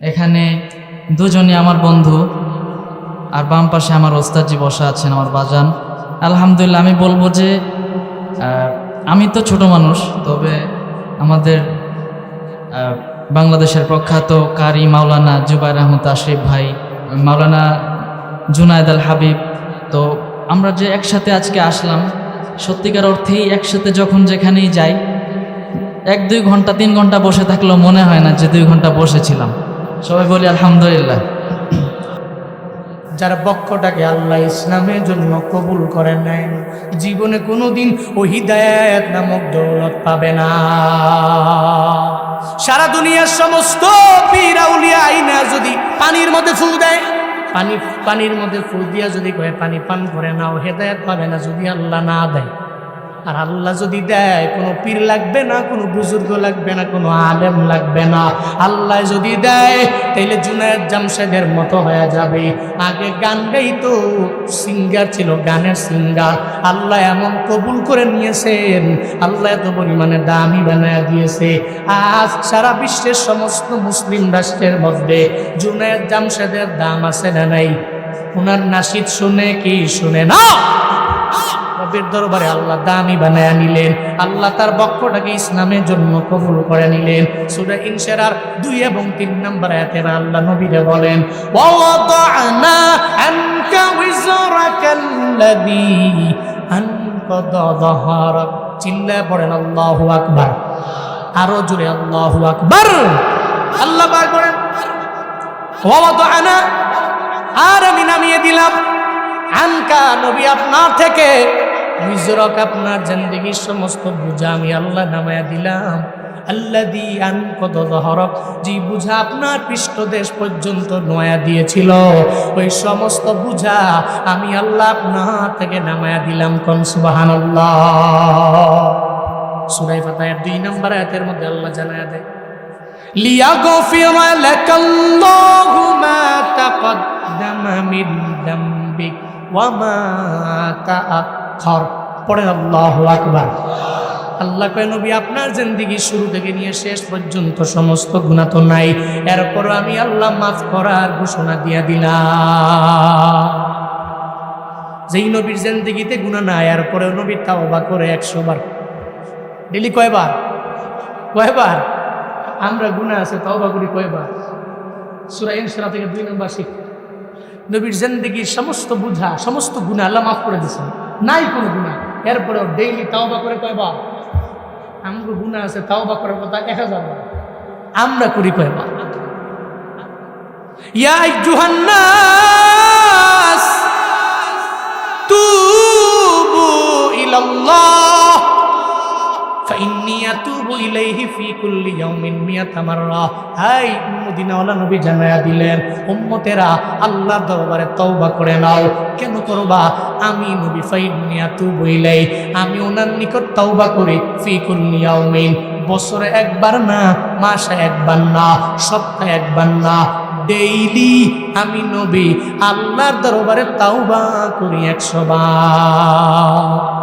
এখানে দুজনই আমার বন্ধু আর বাম পাশে আমার ওস্তাদজি বসা আছেন আমার বাজান। আলহামদুলিল্লাহ, আমি বলব যে আমি তো ছোট মানুষ, তবে আমাদের বাংলাদেশের প্রখ্যাত কারি মাওলানা জুবাইর আহমদ আশরিফ ভাই, মাওলানা জুনায়দ আল হাবিব। তো আমরা যে একসাথে আজকে আসলাম, সত্যিকার অর্থেই একসাথে যখন যেখানেই যাই, এক দুই ঘণ্টা, তিন ঘণ্টা বসে থাকলেও মনে হয় না যে দুই ঘণ্টা বসেছিলাম। সবাই বলি আলহামদুলিল্লাহ। যার বক্ষটাকে আল্লাহ ইসলামের জন্য কবুল করে নেন জীবনে কোনোদিন ও হিদায়াত নামক দৌলত পাবে না। সারা দুনিয়ার সমস্ত পীরাউলিয়া আইনা যদি পানির মধ্যে ফুল দেয়, পানি পানির মধ্যে ফুল দিয়া যদি কয়ে, পানি পান করে নাও, হেদায়াত পাবে না যদি আল্লাহ না দেয়। আর আল্লাহ যদি দেয়, কোনো পীর লাগবে না, কোনো বুজুর্গ লাগবে না, কোনো আলেম লাগবে না। আল্লাহ যদি দেয়, তাইলে জুনায়দ জামশেদের মতো হয়ে যাবে। আগে গান গাইতো, সিঙ্গার ছিল, গানের সিঙ্গার। আল্লাহ এমন কবুল করে নিয়েছেন, আল্লাহ এত পরিমাণে দামি বানায় দিয়েছে। আজ সারা বিশ্বের সমস্ত মুসলিম রাষ্ট্রের মধ্যে জুনায়দ জামশেদের দাম আছে না নাই? ওনার নাসিদ শুনে কি শুনে না? রবের দরবারে আল্লাহ দামি বানায় নিলেন। আল্লাহ তার বক্ষটাকে ইসলামের জন্য কবুল করে নিলেন। সুরা ইনশারার দুই এবং তিন নম্বর আয়াতের আল্লাহ নবীরে বলেন ওয়াদানা আনকা উইজরাকাল্লাযী আনকাদা যাহারাক চিল্লায় পড়েন, আল্লাহু আকবার। আরও জোরে, আল্লাহু আকবার। আল্লাহ পাক বলেন ওয়াদানা আর আমি নামিয়ে দিলাম, আনকা নবী আপনার থেকে রিজরক আপনার জিন্দগির সমস্ত বোঝা আমি আল্লাহ নামায়া দিলাম। আল্লা দি আন কত হরক যে বুঝা আপনার পৃষ্ঠদেশ পর্যন্ত নয়া দিয়েছিল, ওই সমস্ত বুঝা আমি আল্লাহ আপনা থেকে নামায়া দিলাম কম সুবাহান সুরাই পাতায় দুই নম্বর আয়াতের মধ্যে আল্লাহ জানায় দেয় লিয়া গফির লাকাল্লাহু মা তাকদ্দামা মিন পড়েন আল্লাহ আকবার। আল্লাহ কয়, নবী, আপনার জিন্দিগি শুরু থেকে নিয়ে শেষ পর্যন্ত সমস্ত গুণা তো নাই। এরপর আমি আল্লাহ মাফ করার ঘোষণা দিয়া দিলাম। যেই নবীর জিন্দিগিতে গুণা নাই, এরপরেও নবীর তাওবা করে একশো বার ডেলি কয়বার? কয়বার? আমরা গুণা আছে, তওবা করি কয়বার? সুরা ইনসরা থেকে দুই নম্বর শিখ। নবীর জিন্দগির সমস্ত বুঝা, সমস্ত গুণা আল্লাহ মাফ করে দিয়েছেন। নাই কোনো গুণা এরপরেও ডেইলি তাওবা করে কয়বার? আমগো গুণা আছে, তাওবা করার কথা এক হাজার। আমরা করি কয়বার? ইয়া জুহান্নাস তুবু ইলাল্লাহ। আতুবু ইলাইহি ফি কুল্লি ইয়াউমিন মিয়াতা মাররা। হাই, মদিনাওয়ালা নবী জানায়া দিলেন, উম্মতেরা, আল্লাহর দরবারে তওবা করে নাও। কেন করবা? আমি নবী ফাইন্নি আতুবু ইলাই। আমি ওনার নিকট তওবা করি ফি কুল্লি ইয়াউমিন। বছরে একবার না, মাসে একবার না, সপ্তাহে একবার না। ডেইলি আমি নবী, আল্লাহর দরবারে তাওবা করি একশো বার।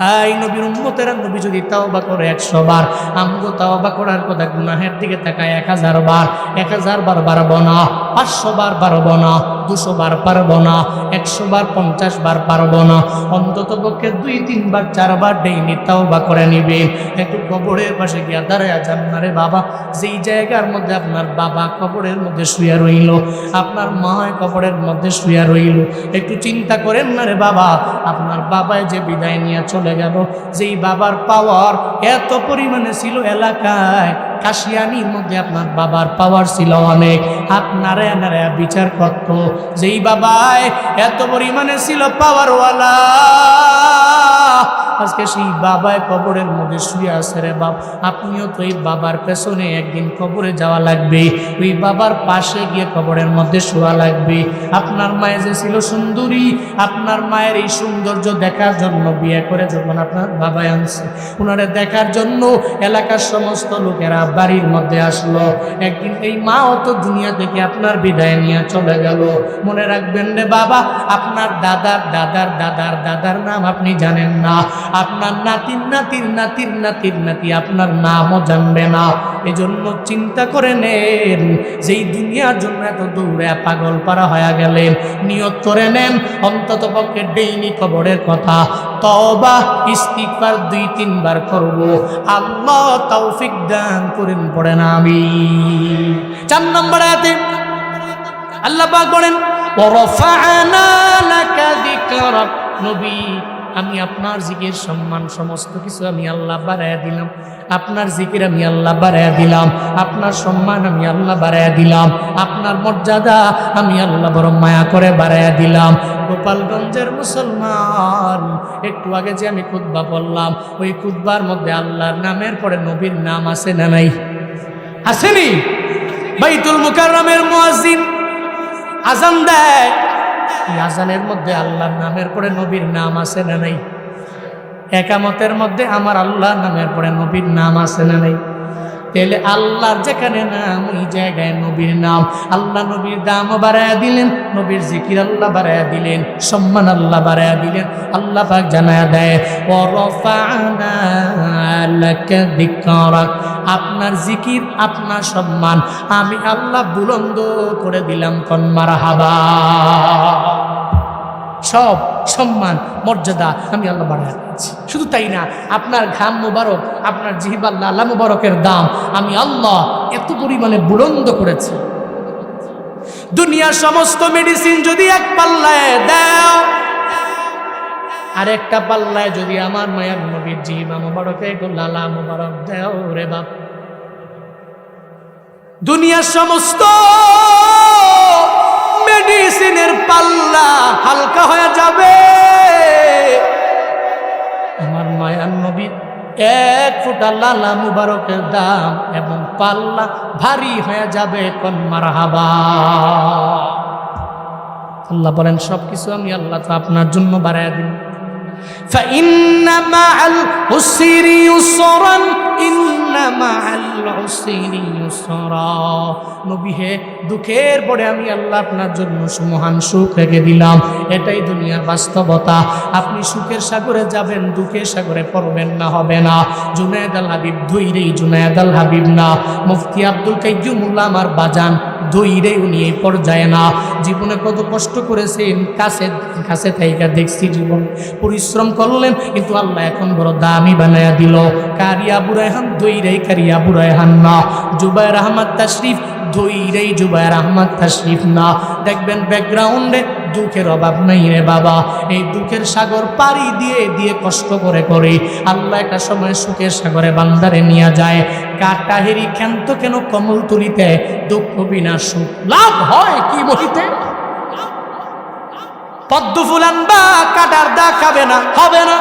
এই নবীর উম্মতেরা নবী যদি তাওবা করে একশো বার আমগো তাওবা করার কথা গুনাহের দিকে তাকায় এক হাজার বার এক হাজার বার পারব না। পাঁচশো বার পারব না, দুশো বার পারব না, একশো বার, পঞ্চাশ বার পারব না। অন্তত পক্ষে দুই তিনবার চারবার ডেইলি তাওবা করে নিবেন একটু কবরের পাশে গিয়া দাঁড়ায় আছে না রে বাবা। যেই জায়গার মধ্যে আপনার বাবা কবরের মধ্যে শুয়ে রইল, আপনার মা কবরের মধ্যে শুয়ে রইল, একটু চিন্তা করেন না রে বাবা। আপনার বাবায় যে বিদায় নিয়ে চলে গেল, যেই বাবার পাওয়ার এত পরিমাণে ছিল এলাকায় কাশিয়ানির মধ্যে আপনার বাবার পাওয়ার ছিল অনেক। আপনারা নারায় বিচার করত। যেই বাবায় এত পরিমাণে ছিল পাওয়ারওয়ালা আজকে সেই বাবায় কবরের মধ্যে শুয়ে আছে রে বাপ। আপনিও তো এই বাবার পেছনে একদিন কবরে যাওয়া লাগবে ওই বাবার পাশে গিয়ে কবরের মধ্যে শোয়া লাগবে আপনার মায়ের যে ছিল সুন্দরী, আপনার মায়ের এই সৌন্দর্য দেখার জন্য বিয়ে করে যখন আপনার বাবা আনছে ওনারে দেখার জন্য এলাকার সমস্ত লোকেরা বাড়ির মধ্যে আসলো। একদিন এই মাও তো দুনিয়া থেকে আপনার বিদায় নিয়ে চলে গেল। মনে রাখবেন রে বাবা, আপনার দাদার দাদার দাদার দাদার নাম আপনি জানেন না। আপনার নাতির নাতির নাতির নাতির, নাতি আপনার নামও জানবে না। এজন্য চিন্তা করে নেন, যেই দুনিয়ার জন্য এত দৌড়ে পাগল পারা হয়ে গেলেন, নিয়ত করে নেন, অন্তত পক্ষে ডেইনি কবরের কথা। তবা ইস্তিকবার দুই, তিনবার করব। আল্লাহ তৌফিক দান করেন পড়ে না আমি চার নম্বর আয়াতে আল্লাহ পাক বলেন ওরফানা লাকা নবী। আমি আপনার জিকির, সম্মান, সমস্ত কিছু আমি আল্লাহ বাড়াইয়া দিলাম। আপনার জিকির আমি আল্লাহ বাড়াইয়া দিলাম। আপনার সম্মান আমি আল্লাহ বাড়াইয়া দিলাম। আপনার মর্যাদা আমি আল্লাহ বড় মায়া করে বাড়াইয়া দিলাম। গোপালগঞ্জের মুসলমান, একটু আগে যে আমি খুদ্া বললাম ওই খুদ্বার মধ্যে আল্লাহর নামের পরে নবীর নাম আছে না নাই? আসেনি? বাইতুল মুকাররমের মুয়াজ্জিন আজান দেয়। আজানের মধ্যে আল্লাহর নামের পরে নবীর নাম আছে না নাই? একামতের মধ্যে আমার আল্লাহর নামের পরে নবীর নাম আছে না নাই? তাহলে আল্লাহর যেখানে নাম, ওই জায়গায় নবীর নাম। আল্লাহ নবীর দামও বাড়ায় দিলেন, নবীর জিকির আল্লাহ বাড়ায় দিলেন, সম্মান আল্লাহ বাড়ায় দিলেন। আল্লাহ পাক জানায়া দেয় আপনার জিকির, আপনার সম্মান, আমি আল্লাহ বুলন্দ করে দিলাম কন্মার হাবা। সব সম্মান, মর্যাদা আমি আল্লাহ বাড়ায় দিয়েছি। শুধু তাই না, আপনার ঘাম মুবারক, আপনার জিহিবাল্লা আল্লাহ মুবারকের দাম আমি আল্লাহ এত পরিমাণে বুলন্দ করেছি। দুনিয়ার সমস্ত মেডিসিন যদি এক পাল্লায় দাও আর একটা পাল্লায় যদি আমার মায়ার নবীর জিহিবা মুবারকে লালা মুবারক দেও রে বাপ। দুনিয়ার সমস্ত মেডিসিনের পাল্লা হালকা হয়ে যাবে আমার মায়ার নবীর এক ফুটা লালা মুবারকের দাম এবং পাল্লা ভারী হয়ে যাবে কন্মার হাবা আল্লাহ বলেন সব কিছু আমি আল্লাহ তো আপনার জন্য বাড়াইয়া দিন فإن مع العسر يسرا إن مع العسر يسرا দুঃখের পরে আমি আল্লাহ আপনার জন্য সুমহান সুখ রেখে দিলাম। এটাই দুনিয়ার বাস্তবতা। আপনি সুখের সাগরে যাবেন, দুঃখের সাগরে পড়বেন না, হবে না। জুনায়দ আল হাবিব ধৈরেই জুনায়দ আল হাবিব না। মুফতি আব্দুল কাইয়ুমুল্লাহ আমার বাজান ধৈরে উনি এই পর্যায়ে না। জীবনে কত কষ্ট করেছেন, কাছে কাছে থাইকা দেখছি জীবন। পরিশ্রম করলেন, কিন্তু আল্লাহ এখন বড় দামি বানায়া দিল। কারিয়া বুরাইহান দইরাই কারিয়া বুরাইহান না। জুবাইর আহমদ তাশরিফ দইরাই জুবাইর আহমদ তাশরিফ না। দেখবেন ব্যাকগ্রাউন্ডে দুঃখের অভাব নাই রে বাবা। এই দুঃখের সাগর পাড়ি দিয়ে দিয়ে কষ্ট করে করে। আল্লাহ একটা সময় সুখের সাগরে বান্দারে নিয়ে যায়। কাটা হেরি ক্ষান্ত কেন কমল তুলিতে? দুঃখ বিনা সুখ লাভ হয় কি বলিতে? পদ্ম ফুল আনবা, কাটার দা খাবে না, হবে না।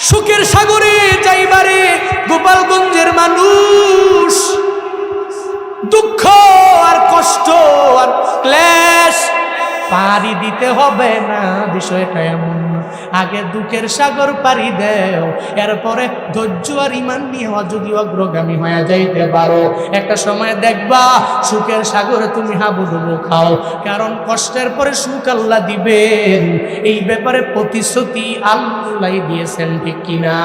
সুখের সাগরে যাইবারে গোপালগঞ্জের মানুষ দুঃখ আর কষ্ট আর ক্লেশ পারি দিতে হবে না, বিষয়টা এমন। আগে দুঃখের সাগর পাড়ি দেও। এরপরে ধৈর্য আর ইমান নিয়ে যদি অগ্রগামী হয়ে যাইতে পারো। একটা সময় দেখবা সুখের সাগরে তুমি হাবুডুবু খাও। কারণ কষ্টের পরে সুখ আল্লাহ দিবেন। এই ব্যাপারে প্রতিশ্রুতি আল্লাহ দিয়েছেন, ঠিক কিনা?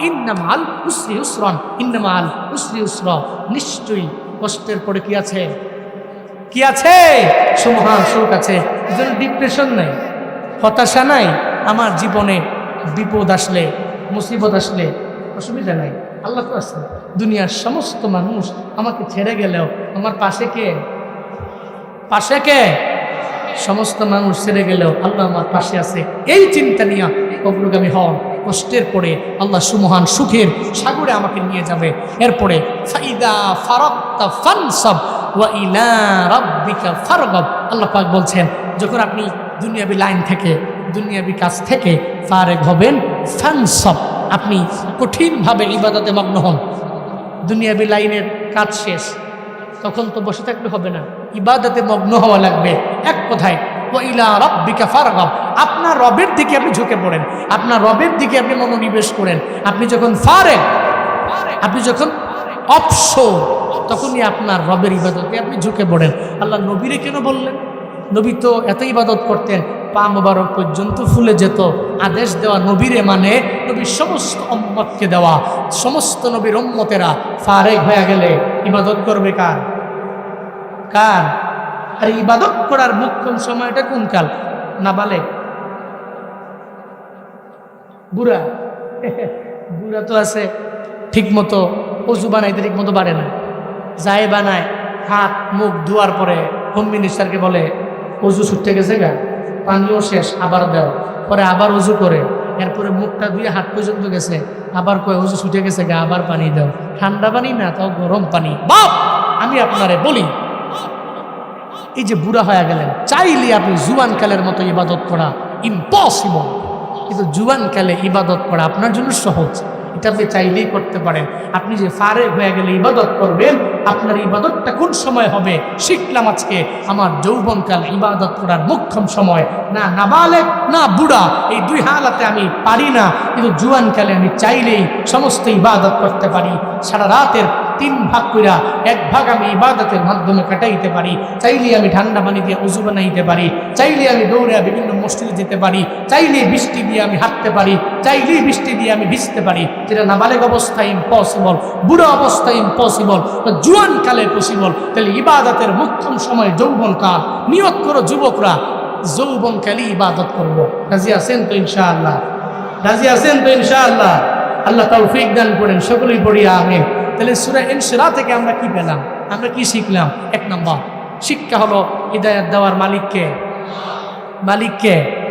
ইন্নামা আল উসরি উসরন। ইন্নামা আল উসরি উসর। নিশ্চয়ই কষ্টের পরে কি আছে? কি আছে? সুমহান সুখ আছে। ডিপ্রেশন নাই। হতাশা নাই? আমার জীবনে বিপদ আসলে, মুসিবত আসলে, অসুবিধা নাই। আল্লাহ তো আছে। দুনিয়ার সমস্ত মানুষ আমাকে ছেড়ে গেলেও আমার পাশে কে? পাশে কে? সমস্ত মানুষ ছেড়ে গেলেও আল্লাহ আমার পাশে আছে। এই চিন্তা নিয়ে অগ্রগামী হন। কষ্টের পরে আল্লাহ সুমহান সুখের সাগরে আমাকে নিয়ে যাবে। এরপরে ওয়া আল্লাহ পাক বলছেন, যখন আপনি দুনিয়াবি লাইন থেকে, দুনিয়াবি কাজ থেকে ফারেক হবেন, ফানসাব। আপনি কঠিনভাবে ইবাদতে মগ্ন হন। দুনিয়াবি লাইনের কাজ শেষ। তখন তো বসে থাকলে হবে না। ইবাদতে মগ্ন হওয়া লাগবে। এক কথায় ওইলা রব্বিকা ফারগাব। আপনার রবের দিকে আপনি ঝুঁকে পড়েন। আপনার রবের দিকে আপনি মনোনিবেশ করেন। আপনি যখন ফারেক আপনি যখন অপসর তখনই আপনার রবের ইবাদতে আপনি ঝুঁকে পড়েন। আল্লাহ নবীরে কেন বললেন? নবী তো এত ইবাদত করতেন, পা মোবারক পর্যন্ত ফুলে যেত। আদেশ দেওয়া নবীরে মানে নবীর সমস্ত অম্মতকে দেওয়া। সমস্ত নবীর অম্মতেরা ফারেক হয়ে গেলে ইবাদত করবে কার? কার? আর ইবাদত করার মুখ্যম সময়টা কোন কাল? না বালে? বুড়া? বুড়া তো আছে ঠিক মতো অজু বানাইতে ঠিক মতো পারে না। যায় বানায়, হাত, মুখ ধোয়ার পরে হোম মিনিস্টারকে বলে অজু ছুটতে গেছে গা। পানিও শেষ, আবার দাও। পরে আবার অজু করে। এরপরে মুখটা ধুয়ে হাত পর্যন্ত গেছে। আবার কয়, অজু ছুটে গেছে গা, আবার পানি দাও। ঠান্ডা পানি না, তাও গরম পানি। বাপ! আমি আপনারে বলি, এই যে বুড়া হয়ে গেলেন, চাইলে আপনি জুয়ানকালের মতো ইবাদত করা ইম্পসিবল কিন্তু জুয়ানকালে ইবাদত করা আপনার জন্য সহজ। এটা চাইলেই করতে পারেন। আপনি যে ফারে হয়ে গেলে ইবাদত করবেন, আপনার ইবাদতটা কোন সময় হবে? শিখলাম আজকে। আমার যৌবনকাল ইবাদত করার মুখ্যম সময়। না নাবালেক, না বুড়া, এই দুই হালাতে আমি পারি না। কিন্তু জুয়ানকালে আমি চাইলেই সমস্ত ইবাদত করতে পারি। সারা রাতের তিন ভাগ কইরা এক ভাগ আমি ইবাদতের মাধ্যমে কাটাইতে পারি। চাইলে আমি ঠান্ডা পানি দিয়ে অজু বানাইতে পারি। চাইলে আমি দৌড়ে বিভিন্ন মসজিদে যেতে পারি। চাইলে বৃষ্টি দিয়ে আমি হাঁটতে পারি। চাইলেই বৃষ্টি দিয়ে আমি ভিজতে পারি। যেটা নাবালেগ অবস্থায় ইম্পসিবল বুড়ো অবস্থায় ইম্পসিবল জুয়ান কালে পসিবল তাহলে ইবাদতের মুখ্যম সময় যৌবন কাল। নিয়ত করো যুবকরা, যৌবন কালে ইবাদত করব। রাজি আছেন তো ইনশাআল্লাহ? রাজি আছেন তো ইনশাআল্লাহ? আল্লাহ তৌফিক দান করেন। সকলেই পড়ি, আমিন। তাহলে সুরা ইনসিরা থেকে আমরা কি পেলাম? আমরা কি শিখলাম? এক নম্বর, শিক্ষা হলো হৃদায়ত দেওয়ার মালিককে। মালিককে।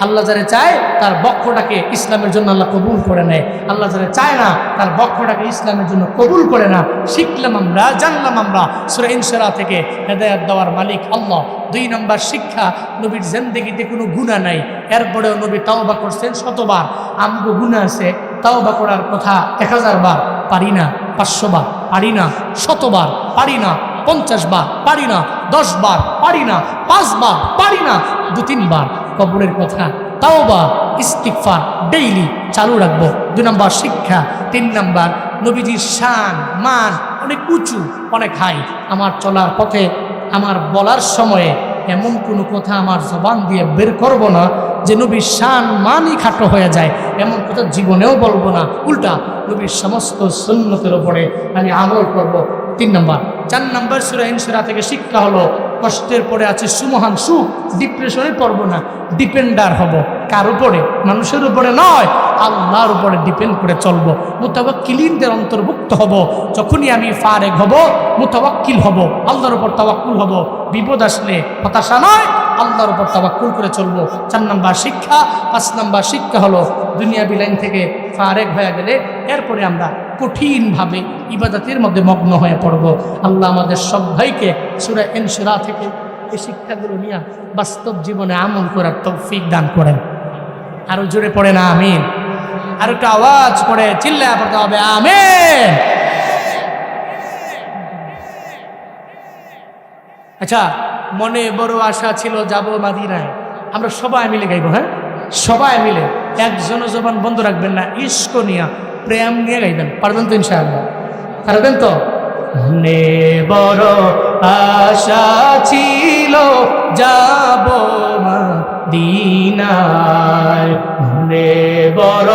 আল্লাহ যারা চায়, তার বক্ষটাকে ইসলামের জন্য আল্লাহ কবুল করে নেয়। আল্লাহ যারা চায় না, তার বক্ষটাকে ইসলামের জন্য কবুল করে না। শিখলাম আমরা, জানলাম আমরা, সুরা ইনসিরা থেকে হেদায়ত দেওয়ার মালিক আল্লাহ। দুই নম্বর, শিক্ষা, নবীর জেন্দেগিতে কোনো গুণা নাই। এরপরেও নবী তাওবা করছেন শতবার। আমগো গুণা আছে তাওবা করার কথা এক হাজার বার পারি না, পাঁচশো বার পারি না শতবার পারি না, পঞ্চাশ বার পারি না, দশ বার পারি না পাঁচবার পারি না, দু তিনবার কবরের কথা। তাও বা ইস্তিকফার ডেইলি চালু রাখব। দুই নম্বর শিক্ষা, তিন নম্বর নবীজির শান, মান অনেক উঁচু, অনেক হাই। আমার চলার পথে, আমার বলার সময়ে এমন কোনো কথা আমার জবান দিয়ে বের করব না যে নবীর শান মানই খাটো হয়ে যায়, এমন কথা জীবনেও বলব না। উল্টা, নবীর সমস্ত সুন্নতের ওপরে আমি আমল করব। তিন নম্বর, চার নম্বর সুরা থেকে শিক্ষা হলো, কষ্টের পরে আছে সুমহান সুখ ডিপ্রেশনে পড়ব না ডিপেন্ডার হব। কার উপরে? মানুষের উপরে নয়, আল্লাহর উপরে ডিপেন্ড করে চলবো। মুতাবাক্কিলিনদের অন্তর্ভুক্ত হব। যখনই আমি ফারেক হব মুতাবাক্কিল হব, আল্লাহর উপর তাওয়াক্কুল হব। বিপদ আসলে হতাশা নয় আল্লাহর উপর তাওয়াক্কুল করে চলবো। চার নাম্বার শিক্ষা, পাঁচ নাম্বার শিক্ষা হলো দুনিয়া বিলাইন থেকে ফারেক হয়ে গেলে এরপরে আমরা কঠিনভাবে ইবাদতের মধ্যে মগ্ন হয়ে পড়ব। আল্লাহ আমাদের সব ভাইকে সুরা এনসুরা থেকে এই শিক্ষাগুলো নিয়ে বাস্তব জীবনে আমল করার তৌফিক দান করেন। আরও জোরে পড়ে না, আমিন। আর একটা আওয়াজ করে চিল্লা পড়তে হবে, আমিন। আচ্ছা মনে বড় আশা ছিল যাব মাদিনায়। আমরা সবাই মিলে গাইব হ্যাঁ? সবাই মিলে। একজনও জবান বন্ধ রাখবেন না ইস্ক নিয়া প্রেম নিয়ে গাইবেন। পারবেন তো ইনশাআল্লাহ? পারবেন তো? নে বড় আশা ছিল যাব দিনায় নে বড়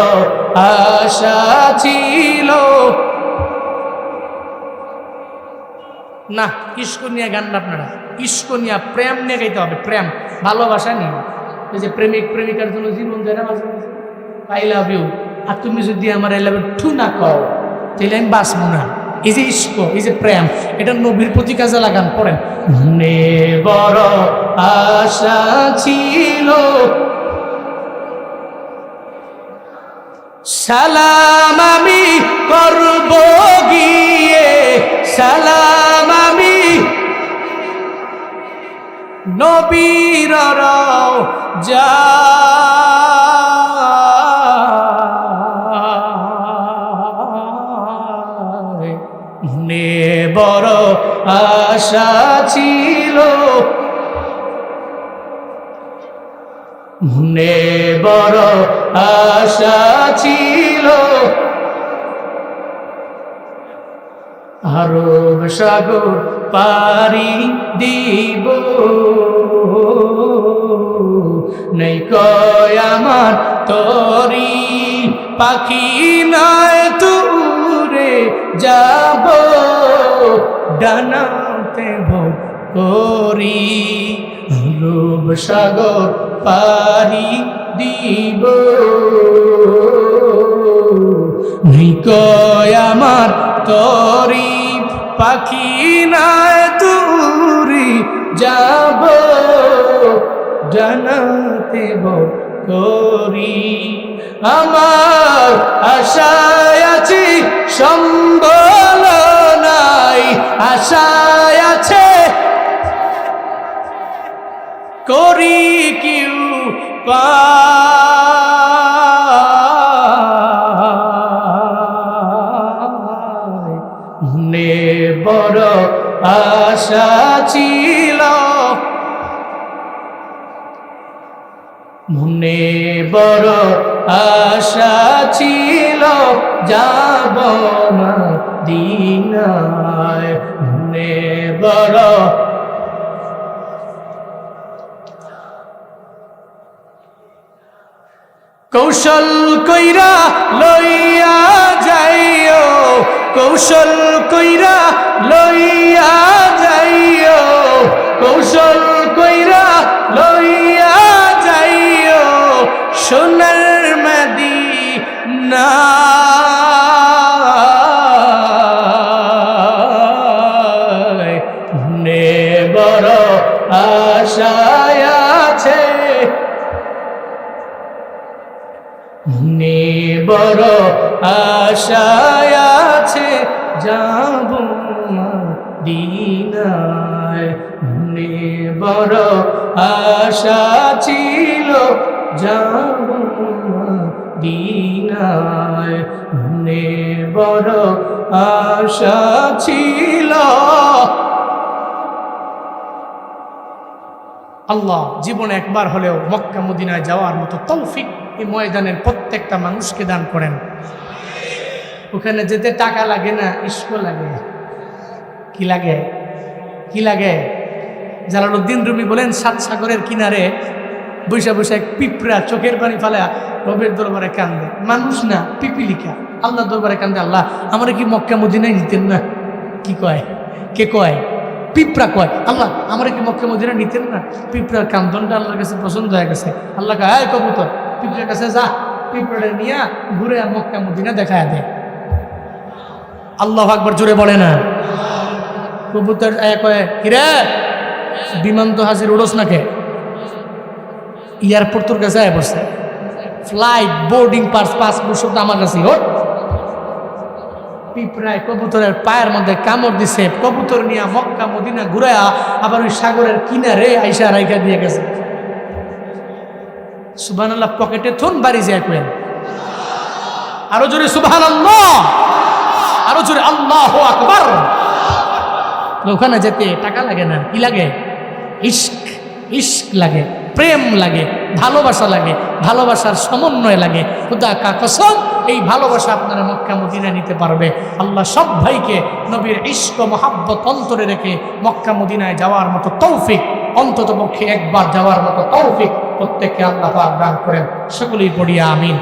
আশা ছিল না ইস্ক নিয়ে গান না। আপনারা ইস্ক নিয়ে প্রেম নিয়ে গাইতে হবে, প্রেম। ভালোবাসা নিয়ে এই যে প্রেমিক, প্রেমিকার জন্য জীবন দেয় না মাঝে আই লাভ ইউ আর তুমি যদি আমার আই লাভ ঠু না কও তাহলে আমি বাঁচবো না। এই যে ইস্ক, এই যে প্রেম, এটা নবীর প্রতি কাজে লাগান, পড়েন। বড় আশা ছিল। সালাম আমি করব গিয়ে। সালাম আমি নবীর যা। নে বড় আশা ছিল। মনে বড় আশা ছিল। আরব সাগর পারি দিব। নেই কয় আমার তরি, পাখি নয় তুরে যাব। ডানাতে ভোর রূপ সাগর পারি দিব। নিকয় আমার তরি পাখি নাই তুরি যাব জানাতে করি। আমার আশায় আছি সম্বল নাই, আশায় আছে করি কিউ পায় বড় আশা ছিল। মনে বড় আশা ছিল, যাব দিনায় মনে বড় কৌশল কইরা লইয়া যাইও। কৌশল কইরা লইয়া যাইও কৌশল মনে বড় আশা ছিল। আল্লাহ জীবনে একবার হলেও মক্কা মদিনায় যাওয়ার মতো তৌফিক এই ময়দানের প্রত্যেকটা মানুষকে দান করেন। ওখানে যেতে টাকা লাগে না, ইস্কো লাগে। কি লাগে? কি লাগে? জালালউদ্দিন রুমি বলেন, সাত সাগরের কিনারে বৈশা বৈশা এক পিঁপড়া চোখের পানি ফালে রবের দরবারে কান্দে। মানুষ না, পিপিলিকা। আল্লাহ দরবারে কান্দে, আল্লাহ, আমার কি মক্কা মদিনায় নিতেন না? কি কয়? কে কয়? পিঁপড়া কয়, আল্লাহ, আমার কি মক্কা মদিনা নিতেন না? পিঁপড়ার কান্দনটা আল্লাহর কাছে পছন্দ হয়ে গেছে। আল্লাহ কয়, "এই কবুতর, পিঁপড়ার কাছে যা পিঁপড়া নিয়ে ঘুরে মক্কা মদিনা দেখায় দেয় আল্লাহ আকবার জোরে বলে না। কবুতর কয় কিরে বিমান তো হাজির উড়োস না কে? এয়ারপোর্ট তোর কাছে আয় বসছে ফ্লাইট বোর্ডিং পাস পাসপোর্ট সব আমার কাছে হোট। পিঁপড়ায় কবুতরের পায়ের মধ্যে কামড় দিছে, কবুতর নিয়ে মক্কা, মদিনা ঘুরায়া আবার ওই সাগরের কিনারে আইসা রাইখা দিয়ে গেছে। সুবাহ পকেটে থুন বাড়ি যায় কেন আরও জোরে সুবাহ আরও জোরে আল্লাহ আকবার। ওখানে যেতে টাকা লাগে না, কি লাগে? ইস্ক ইস্ক লাগে। প্রেম লাগে, ভালোবাসা লাগে, ভালোবাসার সমন্বয় লাগে। খুদা কাকসম এই ভালোবাসা আপনারা মক্কা মদিনা নিতে পারবে। আল্লাহ সব ভাইকে নবীর ইস্ক মহাব্বত অন্তরে রেখে মক্কা মদিনায় যাওয়ার মতো তৌফিক, অন্তত পক্ষে একবার যাওয়ার মতো তৌফিক প্রত্যেককে আল্লাহ দান করেন। সেগুলি পড়িয়া আমিন।